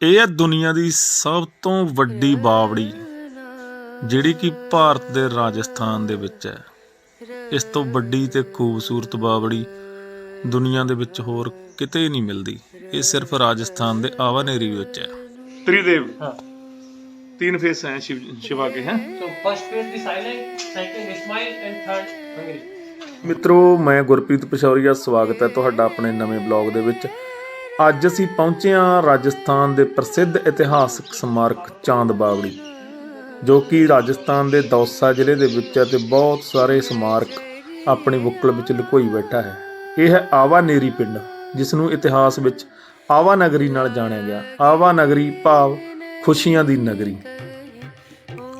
ਇਹ ਹੈ ਦੁਨੀਆ ਦੀ ਸਭ ਤੋਂ ਵੱਡੀ ਬਾਵੜੀ ਜਿਹੜੀ ਕਿ ਭਾਰਤ ਦੇ ਰਾਜਸਥਾਨ ਦੇ ਵਿੱਚ ਹੈ ਇਸ ਤੋਂ ਵੱਡੀ ਤੇ ਖੂਬਸੂਰਤ ਬਾਵੜੀ ਦੁਨੀਆ ਦੇ ਵਿੱਚ ਹੋਰ ਕਿਤੇ ਨਹੀਂ ਮਿਲਦੀ ਇਹ ਸਿਰਫ ਰਾਜਸਥਾਨ ਦੇ ਆਵਾਨੇਰੀ ਵਿੱਚ ਹੈ त्रिदेव हाँ तीन फेस हैं शिव शिवा के हैं तो first phase the silent second smile and third hungry ਮਿੱਤਰੋ ਮੈਂ ਗੁਰਪ੍ਰੀਤ ਪਸ਼ੌਰੀਆ ਸਵਾਗਤ ਹੈ ਤੁਹਾਡਾ ਆਪਣੇ ਨਵੇਂ ਬਲੌਗ ਦੇ ਵਿੱਚ ਅੱਜ ਅਸੀਂ ਪਹੁੰਚੇ ਹਾਂ ਰਾਜਸਥਾਨ ਦੇ ਪ੍ਰਸਿੱਧ ਇਤਿਹਾਸਕ ਸਮਾਰਕ ਚਾਂਦ ਬਾਵੜੀ, ਜੋ ਕਿ ਰਾਜਸਥਾਨ ਦੇ ਦੌਸਾ ਜ਼ਿਲ੍ਹੇ ਦੇ ਵਿੱਚ ਹੈ ਤੇ ਬਹੁਤ ਸਾਰੇ ਸਮਾਰਕ ਆਪਣੀ ਬੁੱਕਲ ਵਿੱਚ ਲੁਕੋਈ ਬੈਠਾ ਹੈ। ਇਹ ਹੈ ਆਵਾ ਨੇਰੀ ਪਿੰਡ ਜਿਸ ਨੂੰ ਇਤਿਹਾਸ ਵਿੱਚ ਆਵਾ ਨਗਰੀ ਨਾਲ ਜਾਣਿਆ ਗਿਆ। ਆਵਾ ਨਗਰੀ ਭਾਵ ਖੁਸ਼ੀਆਂ ਦੀ ਨਗਰੀ।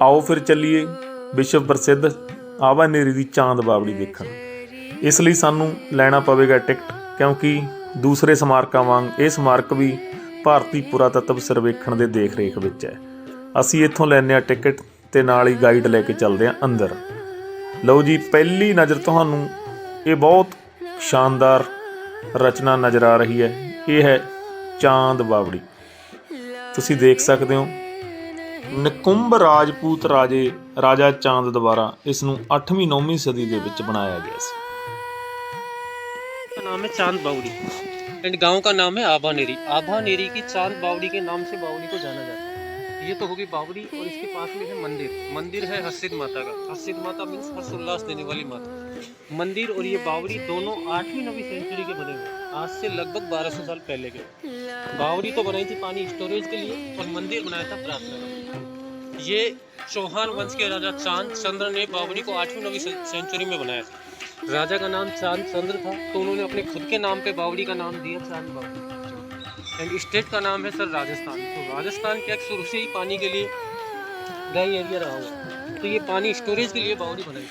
ਆਓ ਫਿਰ ਚੱਲੀਏ ਵਿਸ਼ਵ ਪ੍ਰਸਿੱਧ ਆਵਾ ਨੇਰੀ ਦੀ ਚਾਂਦ ਬਾਵੜੀ ਦੇਖਣ ਇਸ ਲਈ ਸਾਨੂੰ ਲੈਣਾ ਪਵੇਗਾ ਟਿਕਟ, ਕਿਉਂਕਿ ਦੂਸਰੇ ਸਮਾਰਕਾਂ ਵਾਂਗ ਇਹ ਸਮਾਰਕ ਵੀ ਭਾਰਤੀ ਪੁਰਾਤੱਤਵ ਸਰਵੇਖਣ ਦੇ ਦੇਖ-ਰੇਖ ਵਿੱਚ ਹੈ। ਅਸੀਂ ਇੱਥੋਂ ਲੈਂਦੇ ਹਾਂ ਟਿਕਟ ਤੇ ਨਾਲ ਹੀ ਗਾਈਡ ਲੈ ਕੇ ਚੱਲਦੇ ਹਾਂ ਅੰਦਰ। ਲਓ ਜੀ, ਪਹਿਲੀ ਨਜ਼ਰ ਤੁਹਾਨੂੰ ਇਹ ਬਹੁਤ ਸ਼ਾਨਦਾਰ ਰਚਨਾ ਨਜ਼ਰ ਆ ਰਹੀ ਹੈ। ਇਹ ਹੈ ਚਾਂਦ ਬਾਵੜੀ ਤੁਸੀਂ ਦੇਖ ਸਕਦੇ ਹੋ, ਨਿਕੁੰਭ ਰਾਜਪੂਤ ਰਾਜੇ ਰਾਜਾ ਚਾਂਦ ਦੁਆਰਾ ਇਸ ਨੂੰ 8ਵੀਂ 9ਵੀਂ ਸਦੀ ਦੇ ਵਿੱਚ ਬਣਾਇਆ ਗਿਆ ਸੀ। नाम है चाँद बावड़ी। एंड गाँव का नाम है आभानेरी आभानेरी की चाँद बावड़ी के नाम से बावड़ी को जाना जाता है। ये तो होगी बावड़ी और इसके पास में है मंदिर। मंदिर है हर्षित माता का। हर्षित माता मीन्स हर्षोल्लास देने वाली माता। मंदिर और ये बावड़ी दोनों आठवीं, नवीं सेंचुरी के बने हुए आज से लगभग 1200 साल पहले के। बावड़ी तो बनाई थी पानी स्टोरेज के लिए और मंदिर बनाया था प्रार्थना ये चौहान वंश के राजा चाँद चंद्र ने बावड़ी को आठवीं, नवीं से- सेंचुरी में बनाया था। राजा का नाम चांद चंद्र था तो उन्होंने अपने खुद के नाम पे बावड़ी का नाम दिया चांद बावड़ी एंड स्टेट का नाम है सर राजस्थान तो राजस्थान क्या शुरू से ही पानी के लिए ड्राई एरिया रहा हुआ तो ये पानी स्टोरेज के लिए बावड़ी बनाई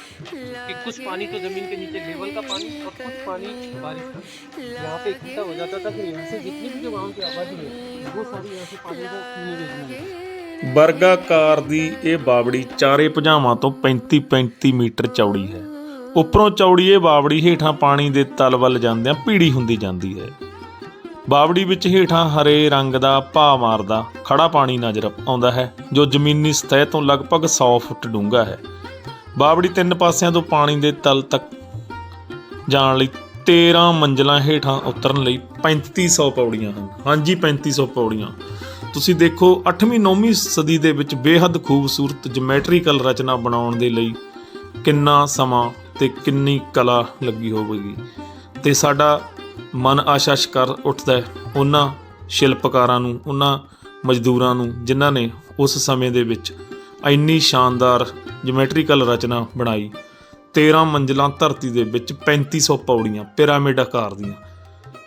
कि कुछ पानी तो जमीन के नीचे लेवल का पानी और कुछ पानी बारिश का यहाँ पे इकट्ठा हो जाता था कि यहाँ से जितनी भी जो गाँव की आबादी है वो सारी यहाँ से पानी को पीने के लिए ਵਰਗਾਕਾਰ ਦੀ ਇਹ ਬਾਵੜੀ ਚਾਰੇ ਭੁਜਾਵਾਂ ਤੋਂ 35-35 ਮੀਟਰ ਚੌੜੀ ਹੈ ਉੱਪਰੋਂ ਚੌੜੀਏ ਬਾਵੜੀ ਹੇਠਾਂ ਪਾਣੀ ਦੇ ਤਲ ਵੱਲ ਜਾਂਦਿਆਂ ਪੀੜੀ ਹੁੰਦੀ ਜਾਂਦੀ ਹੈ। ਬਾਵੜੀ ਵਿੱਚ ਹੇਠਾਂ ਹਰੇ ਰੰਗ ਦਾ ਭਾ ਮਾਰਦਾ ਖੜਾ ਪਾਣੀ ਨਜ਼ਰ ਆਉਂਦਾ ਹੈ, ਜੋ ਜ਼ਮੀਨੀ ਸਤਹ ਤੋਂ ਲਗਭਗ 100 ਫੁੱਟ ਡੂੰਘਾ ਹੈ। ਬਾਵੜੀ ਤਿੰਨ ਪਾਸਿਆਂ ਤੋਂ ਪਾਣੀ ਦੇ ਤਲ ਤੱਕ ਜਾਣ ਲਈ 13 ਮੰਜ਼ਲਾਂ ਹੇਠਾਂ ਉਤਰਨ ਲਈ 3500 ਪੌੜੀਆਂ ਹਨ। ਹਾਂਜੀ 3500 ਪੌੜੀਆਂ। ਤੁਸੀਂ ਦੇਖੋ 8ਵੀਂ 9ਵੀਂ ਸਦੀ ਦੇ ਵਿੱਚ ਬੇਹੱਦ ਖੂਬਸੂਰਤ ਜਿਓਮੈਟਰੀਕਲ ਰਚਨਾ ਬਣਾਉਣ ਦੇ ਲਈ ਕਿੰਨਾ ਸਮਾਂ ਤੇ ਕਿੰਨੀ ਕਲਾ ਲੱਗੀ ਹੋਵੇਗੀ। ਤੇ ਸਾਡਾ ਮਨ ਆਸ਼ਾਸ਼ ਕਰ ਉੱਠਦਾ ਹੈ। ਉਹਨਾਂ ਸ਼ਿਲਪਕਾਰਾਂ ਨੂੰ, ਉਹਨਾਂ ਮਜ਼ਦੂਰਾਂ ਨੂੰ, ਜਿਨ੍ਹਾਂ ਨੇ ਉਸ ਸਮੇਂ ਦੇ ਵਿੱਚ ਇੰਨੀ ਸ਼ਾਨਦਾਰ ਜਿਓਮੈਟਰੀਕਲ ਰਚਨਾ ਬਣਾਈ। 13 ਮੰਜ਼ਲਾਂ ਧਰਤੀ ਦੇ ਵਿੱਚ 3500 ਪੌੜੀਆਂ, ਪਿਰਾਮਿਡ ਆਕਾਰ ਦੀਆਂ।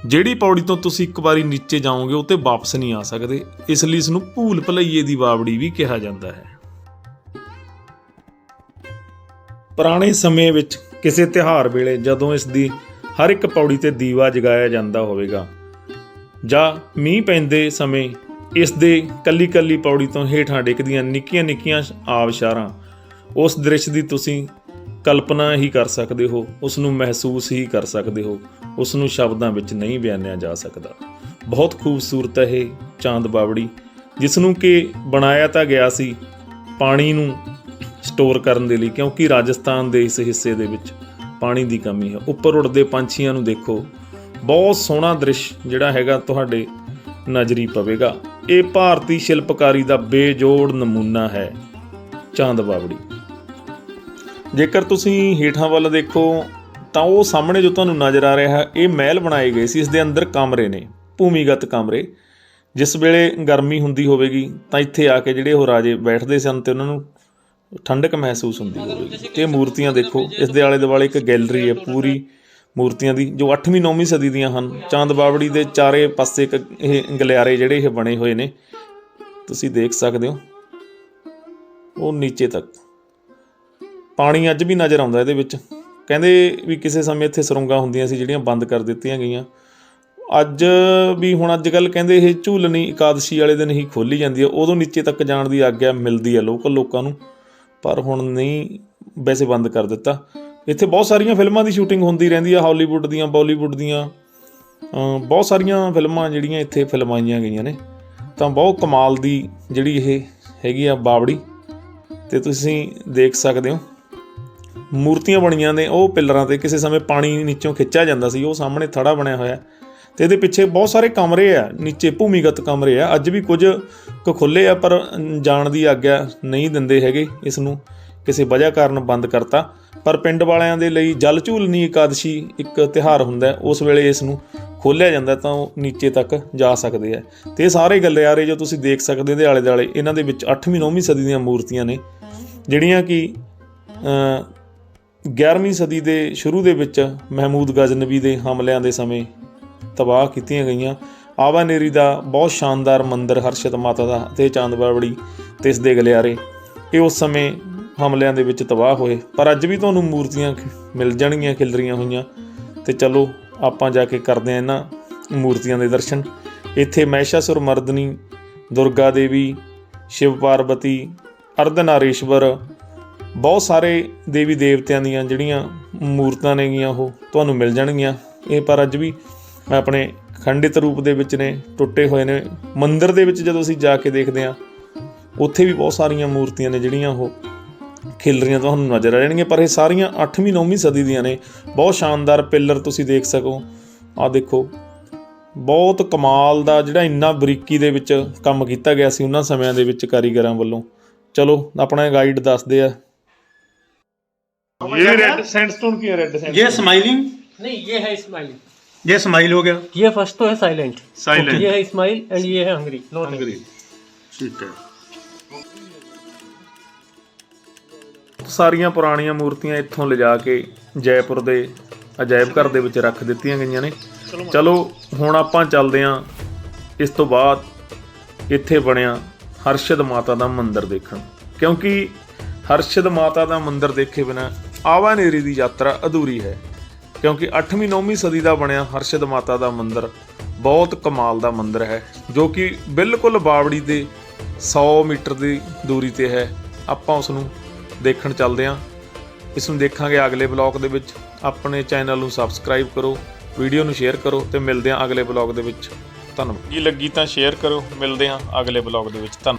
ਜਿਹੜੀ ਪੌੜੀ ਤੋਂ ਤੁਸੀਂ ਇੱਕ ਵਾਰੀ ਨੀਚੇ ਜਾਓਗੇ, ਉਹ ਤੇ ਵਾਪਸ ਨਹੀਂ ਆ ਸਕਦੇ। ਇਸ ਲਈ ਇਸ ਨੂੰ ਭੂਲ ਭੁਲਈਏ ਦੀ ਬਾਵੜੀ ਵੀ ਕਿਹਾ ਜਾਂਦਾ ਹੈ। ਪੁਰਾਣੇ ਸਮੇਂ ਵਿੱਚ ਕਿਸੇ ਤਿਉਹਾਰ ਵੇਲੇ ਜਦੋਂ ਇਸ ਦੀ ਹਰ ਇੱਕ ਪੌੜੀ ਤੇ ਦੀਵਾ ਜਗਾਇਆ ਜਾਂਦਾ ਹੋਵੇਗਾ ਜਾਂ ਮੀਂਹ ਪੈਂਦੇ ਸਮੇਂ ਇਸ ਦੇ ਕੱਲੀ ਕੱਲੀ ਪੌੜੀ ਤੋਂ ਹੇਠਾਂ ਡਿੱਗਦੀਆਂ ਨਿੱਕੀਆਂ ਨਿੱਕੀਆਂ ਆਬਸ਼ਾਰਾਂ, ਉਸ ਦ੍ਰਿਸ਼ ਦੀ ਤੁਸੀਂ ਕਲਪਨਾ ਹੀ ਕਰ ਸਕਦੇ ਹੋ, ਉਸ ਨੂੰ ਮਹਿਸੂਸ ਹੀ ਕਰ ਸਕਦੇ ਹੋ, ਉਸ ਨੂੰ ਸ਼ਬਦਾਂ ਵਿੱਚ ਨਹੀਂ ਬਿਆਨਿਆ ਜਾ ਸਕਦਾ। ਬਹੁਤ ਖੂਬਸੂਰਤ ਹੈ ਇਹ ਚਾਂਦ ਬਾਵੜੀ ਜਿਸ ਨੂੰ ਕਿ ਬਣਾਇਆ ਤਾਂ ਗਿਆ ਸੀ ਪਾਣੀ ਨੂੰ ਸਟੋਰ ਕਰਨ ਦੇ ਲਈ, ਕਿਉਂਕਿ ਰਾਜਸਥਾਨ ਦੇ ਇਸ ਹਿੱਸੇ ਦੇ ਵਿੱਚ ਪਾਣੀ ਦੀ ਕਮੀ ਹੈ। ਉੱਪਰ ਉੱਡਦੇ ਪੰਛੀਆਂ ਨੂੰ ਦੇਖੋ। ਬਹੁਤ ਸੋਹਣਾ ਦ੍ਰਿਸ਼ ਜਿਹੜਾ ਹੈਗਾ ਤੁਹਾਡੇ ਨਜ਼ਰੀ ਪਵੇਗਾ। ਇਹ ਭਾਰਤੀ ਸ਼ਿਲਪਕਾਰੀ ਦਾ ਬੇਜੋੜ ਨਮੂਨਾ ਹੈ, ਚਾਂਦ ਬਾਵੜੀ ਜੇਕਰ ਤੁਸੀਂ ਹੇਠਾਂ ਵੱਲ ਦੇਖੋ, ਤਾਂ ਉਹ ਸਾਹਮਣੇ ਜੋ ਤੁਹਾਨੂੰ ਨਜ਼ਰ ਆ ਰਿਹਾ ਹੈ ਇਹ ਮਹਿਲ ਬਣਾਏ ਗਏ ਸੀ। ਇਸ ਦੇ ਅੰਦਰ ਕਮਰੇ ਨੇ, ਭੂਮੀਗਤ ਕਮਰੇ। ਜਿਸ ਵੇਲੇ ਗਰਮੀ ਹੁੰਦੀ ਹੋਵੇਗੀ, ਤਾਂ ਇੱਥੇ ਆ ਕੇ ਜਿਹੜੇ ਉਹ ਰਾਜੇ ਬੈਠਦੇ ਸਨ ਤੇ ਉਹਨਾਂ ਨੂੰ ਠੰਡਕ ਮਹਿਸੂਸ ਹੁੰਦੀ ਹੈ ਤੇ ਇਹ ਮੂਰਤੀਆਂ ਦੇਖੋ, ਇਸ ਦੇ ਆਲੇ ਦੁਆਲੇ ਇੱਕ ਗੈਲਰੀ ਹੈ ਪੂਰੀ ਮੂਰਤੀਆਂ ਦੀ, ਜੋ 8ਵੀਂ 9ਵੀਂ ਸਦੀ ਦੀਆਂ ਹਨ। ਚਾਂਦ ਬਾਵੜੀ ਦੇ ਚਾਰੇ ਪਾਸੇ ਇੱਕ ਇਹ ਗਲਿਆਰੇ ਜਿਹੜੇ ਇਹ ਬਣੇ ਹੋਏ ਨੇ। ਤੁਸੀਂ ਦੇਖ ਸਕਦੇ ਹੋ, ਉਹ ਨੀਚੇ ਤੱਕ। ਪਾਣੀ ਅੱਜ ਵੀ ਨਜ਼ਰ ਆਉਂਦਾ ਇਹਦੇ ਵਿੱਚ। ਕਹਿੰਦੇ ਵੀ ਕਿਸੇ ਸਮੇਂ ਇੱਥੇ ਸੁਰੰਗਾਂ ਹੁੰਦੀਆਂ ਸੀ, ਜਿਹੜੀਆਂ ਬੰਦ ਕਰ ਦਿੱਤੀਆਂ ਗਈਆਂ। ਅੱਜ ਵੀ ਹੁਣ ਅੱਜ ਕੱਲ ਕਹਿੰਦੇ ਇਹ ਝੂਲਣੀ ਇਕਾਦਸ਼ੀ ਵਾਲੇ ਦਿਨ ਹੀ ਖੋਲੀ ਜਾਂਦੀ ਹੈ। ਉਦੋਂ ਨੀਚੇ ਤੱਕ ਜਾਣ ਦੀ ਆਗਿਆ ਮਿਲਦੀ ਹੈ ਲੋਕਲ ਲੋਕਾਂ ਨੂੰ। ਪਰ ਹੁਣ ਨਹੀਂ ਵੈਸੇ ਬੰਦ ਕਰ ਦਿੱਤਾ। ਇੱਥੇ ਬਹੁਤ ਸਾਰੀਆਂ ਫਿਲਮਾਂ ਦੀ ਸ਼ੂਟਿੰਗ ਹੁੰਦੀ ਰਹਿੰਦੀ ਆ, ਹਾਲੀਵੁੱਡ ਦੀਆਂ, ਬਾਲੀਵੁੱਡ ਦੀਆਂ। ਬਹੁਤ ਸਾਰੀਆਂ ਫਿਲਮਾਂ ਜਿਹੜੀਆਂ ਇੱਥੇ ਫਿਲਮਾਈਆਂ ਗਈਆਂ ਨੇ। ਤਾਂ ਬਹੁਤ ਕਮਾਲ ਦੀ ਜਿਹੜੀ ਇਹ ਹੈਗੀ ਆ ਬਾਵੜੀ ਤੇ ਤੁਸੀਂ ਦੇਖ ਸਕਦੇ ਹੋ। ਮੂਰਤੀਆਂ ਬਣੀਆਂ ਨੇ, ਉਹ ਪਿੱਲਰਾਂ ਤੇ ਕਿਸੇ ਸਮੇਂ ਪਾਣੀ ਨੀਚੋਂ ਖਿੱਚਿਆ ਜਾਂਦਾ ਸੀ, ਉਹ ਸਾਹਮਣੇ ਥੜਾ ਬਣਿਆ ਹੋਇਆ। ਤੇ ਇਹਦੇ ਪਿੱਛੇ ਬਹੁਤ ਸਾਰੇ ਕਮਰੇ ਆ, ਨੀਚੇ ਭੂਮੀਗਤ ਕਮਰੇ ਆ। ਅੱਜ ਵੀ ਕੁਝ ਕੁ ਖੁੱਲੇ ਆ, ਪਰ ਜਾਣ ਦੀ ਆਗਿਆ ਨਹੀਂ ਦਿੰਦੇ ਹੈਗੇ ਇਸ ਨੂੰ। ਕਿਸੇ ਵਜ੍ਹਾ ਕਾਰਨ ਬੰਦ ਕਰਤਾ। ਪਰ ਪਿੰਡ ਵਾਲਿਆਂ ਦੇ ਲਈ ਜਲ ਝੂਲਨੀ ਇਕਾਦਸ਼ੀ ਇੱਕ ਤਿਹਾਰ ਹੁੰਦਾ ਉਸ ਵੇਲੇ ਇਸ ਨੂੰ ਖੋਲਿਆ ਜਾਂਦਾ ਤਾਂ ਉਹ ਨੀਚੇ ਤੱਕ ਜਾ ਸਕਦੇ ਆ। ਤੇ ਇਹ ਸਾਰੇ ਗੱਲਿਆਰੇ ਜੋ ਤੁਸੀਂ ਦੇਖ ਸਕਦੇ ਦੇ ਆਲੇ ਦੁਆਲੇ ਇਹਨਾਂ ਦੇ ਵਿੱਚ 8ਵੀਂ 9ਵੀਂ ਸਦੀ ਦੀਆਂ ਮੂਰਤੀਆਂ ਨੇ, ਜਿਹੜੀਆਂ ਕਿ ਅ 11ਵੀਂ ਸਦੀ ਦੇ ਸ਼ੁਰੂ ਦੇ ਵਿੱਚ ਮਹਿਮੂਦ ਗਜ਼ਨਵੀ ਦੇ ਹਮਲਿਆਂ ਦੇ ਸਮੇਂ ਤਬਾਹ ਕੀਤੀਆਂ ਗਈਆਂ। ਆਵਾਨੇਰੀ ਦਾ ਬਹੁਤ ਸ਼ਾਨਦਾਰ ਮੰਦਿਰ ਹਰਸ਼ਿਤ ਮਾਤਾ ਦਾ ਤੇ ਚਾਂਦਬਾਵੜੀ ਤੇ ਇਸ ਦੇ ਗਲਿਆਰੇ। ਇਹ ਉਸ ਸਮੇਂ ਹਮਲਿਆਂ ਦੇ ਵਿੱਚ ਤਬਾਹ ਹੋਏ। ਪਰ ਅੱਜ ਵੀ ਤੁਹਾਨੂੰ ਮੂਰਤੀਆਂ ਮਿਲ ਜਾਣਗੀਆਂ, ਖਿਲਰੀਆਂ ਹੋਈਆਂ। ਤੇ ਚਲੋ, ਆਪਾਂ ਜਾ ਕੇ ਕਰਦੇ ਹਾਂ ਇਹਨਾਂ ਮੂਰਤੀਆਂ ਦੇ ਦਰਸ਼ਨ। ਇੱਥੇ ਮਹਿਸ਼ਾਸੁਰ ਮਰਦਨੀ, ਦੁਰਗਾ ਦੇਵੀ, ਸ਼ਿਵ ਪਾਰਵਤੀ ਅਰਧਨਾਰੀਸ਼ਵਰ, ਬਹੁਤ ਸਾਰੇ ਦੇਵੀ ਦੇਵਤਿਆਂ ਦੀਆਂ ਜਿਹੜੀਆਂ ਮੂਰਤਾਂ ਨੇਗੀਆਂ, ਉਹ ਤੁਹਾਨੂੰ ਮਿਲ ਜਾਣਗੀਆਂ। ਇਹ ਪਰ ਅੱਜ ਵੀ ਆਪਣੇ ਖੰਡਿਤ ਰੂਪ ਦੇ ਵਿੱਚ ਨੇ ਟੁੱਟੇ ਹੋਏ ਨੇ ਮੰਦਿਰ ਦੇ ਵਿੱਚ ਜਦੋਂ ਅਸੀਂ ਜਾ ਕੇ ਦੇਖਦੇ ਹਾਂ ਉੱਥੇ ਵੀ ਬਹੁਤ ਸਾਰੀਆਂ ਮੂਰਤੀਆਂ ਨੇ ਜਿਹੜੀਆਂ ਉਹ ਖਿਲਰੀਆਂ ਤੁਹਾਨੂੰ ਨਜ਼ਰ ਆ ਜਾਣਗੀਆਂ ਪਰ ਇਹ ਸਾਰੀਆਂ 8ਵੀਂ 9ਵੀਂ ਸਦੀ ਦੀਆਂ ਨੇ ਬਹੁਤ ਸ਼ਾਨਦਾਰ ਪਿੱਲਰ ਤੁਸੀਂ ਦੇਖ ਸਕੋ ਆ ਦੇਖੋ ਬਹੁਤ ਕਮਾਲ ਦਾ ਜਿਹੜਾ ਇੰਨਾ ਬਰੀਕੀ ਦੇ ਵਿੱਚ ਕੰਮ ਕੀਤਾ ਗਿਆ ਸੀ ਉਹਨਾਂ ਸਮਿਆਂ ਦੇ ਵਿੱਚ ਕਾਰੀਗਰਾਂ ਵੱਲੋਂ ਚਲੋ ਆਪਣਾ ਗਾਈਡ ਦੱਸਦੇ ਆ ਇਹ ਰੈੱਡ ਸੈਂਡਸਟੋਨ ਕੀ ਹੈ ਰੈੱਡ ये स्माइलिंग नहीं ये है स्माइलिंग ये स्माइल हो गया। ये फर्स्ट तो है साइलेंट Silent. ये है स्माइल एंड ये है हंगरी नॉट हंगरी हंगरी ਠੀਕ ਸਾਰੀਆਂ ਪੁਰਾਣੀਆਂ ਮੂਰਤੀਆਂ ਇੱਥੋਂ ਲਿਜਾ ਕੇ ਜੈਪੁਰ ਦੇ ਅਜਾਇਬ ਘਰ ਦੇ ਵਿੱਚ ਰੱਖ ਦਿੱਤੀਆਂ ਗਈਆਂ ਨੇ ਚਲੋ ਹੁਣ ਆਪਾਂ ਚੱਲਦੇ ਹਾਂ ਇਸ ਤੋਂ ਬਾਅਦ ਇੱਥੇ ਬਣਿਆ ਹਰਸ਼ਦ ਮਾਤਾ ਦਾ ਮੰਦਿਰ ਦੇਖਣ ਕਿਉਂਕਿ ਹਰਸ਼ਦ ਮਾਤਾ ਦਾ ਮੰਦਿਰ ਦੇਖੇ ਬਿਨਾ ਆਵਾਨੇਰੀ ਦੀ ਯਾਤਰਾ ਅਧੂਰੀ ਹੈ ਕਿਉਂਕਿ 8ਵੀਂ 9ਵੀਂ ਸਦੀ ਦਾ ਬਣਿਆ ਹਰਸ਼ਦ ਮਾਤਾ ਦਾ ਮੰਦਿਰ ਬਹੁਤ ਕਮਾਲ ਦਾ ਮੰਦਿਰ ਹੈ, ਜੋ ਕਿ ਬਿਲਕੁਲ ਬਾਵੜੀ ਦੇ 100 ਮੀਟਰ ਦੀ ਦੂਰੀ ਤੇ ਹੈ। ਆਪਾਂ ਉਸ ਨੂੰ ਦੇਖਣ ਚੱਲਦੇ ਹਾਂ। ਇਸ ਨੂੰ ਦੇਖਾਂਗੇ ਅਗਲੇ ਬਲੌਗ ਦੇ ਵਿੱਚ। ਆਪਣੇ ਚੈਨਲ ਨੂੰ ਸਬਸਕ੍ਰਾਈਬ ਕਰੋ, ਵੀਡੀਓ ਨੂੰ ਸ਼ੇਅਰ ਕਰੋ ਤੇ ਮਿਲਦੇ ਹਾਂ ਅਗਲੇ ਬਲੌਗ ਦੇ ਵਿੱਚ। ਧੰਨਵਾਦ। ਜੀ, ਲੱਗੀ ਤਾਂ ਸ਼ੇਅਰ ਕਰੋ। ਮਿਲਦੇ ਹਾਂ ਅਗਲੇ ਬਲੌਗ ਦੇ ਵਿੱਚ। ਧੰਨਵਾਦ